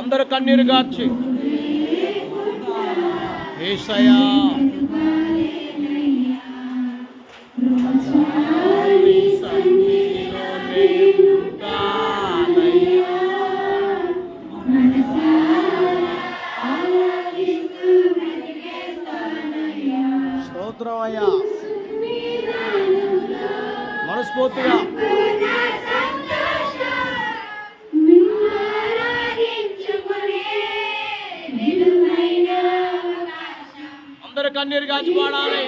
అందరు కన్నీరు గార్చి. ఏసయా స్తోత్రం మనస్ఫూర్తిగా. కన్నీరు కాచిపోడాలి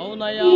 అవునయ్యా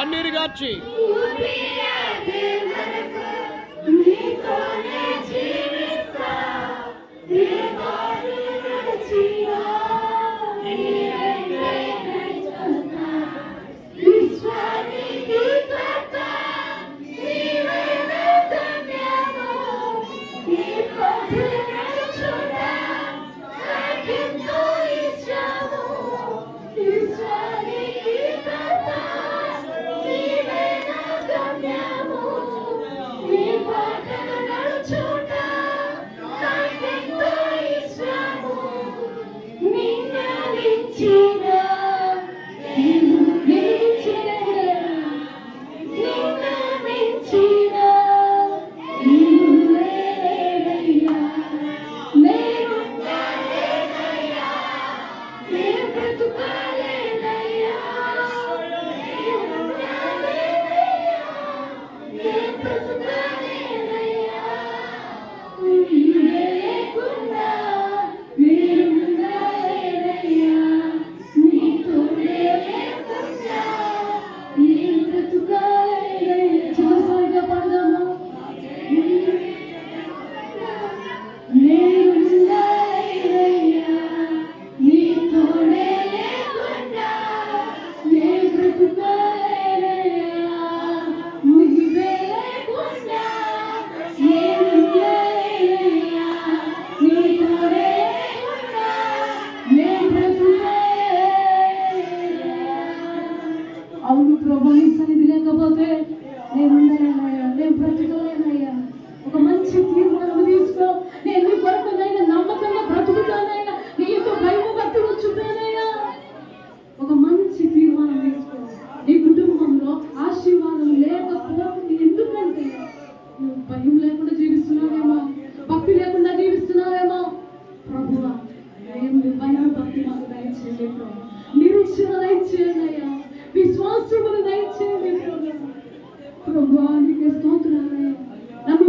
தண்ணீர் காட்சி. to why not మాకు దయచేయండి ప్రభు. మీరు ఇచ్చిన దయచేయండి అయ్యా. విశ్వాసమును దయచేయండి ప్రభు. ప్రభు నీకు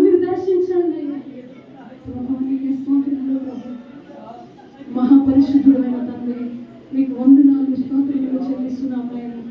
మీరు దర్శించండి అయ్యా. ప్రభు తండ్రి మీకు వందనాలు స్తోత్రములు చెల్లిస్తున్నాం అయ్యా.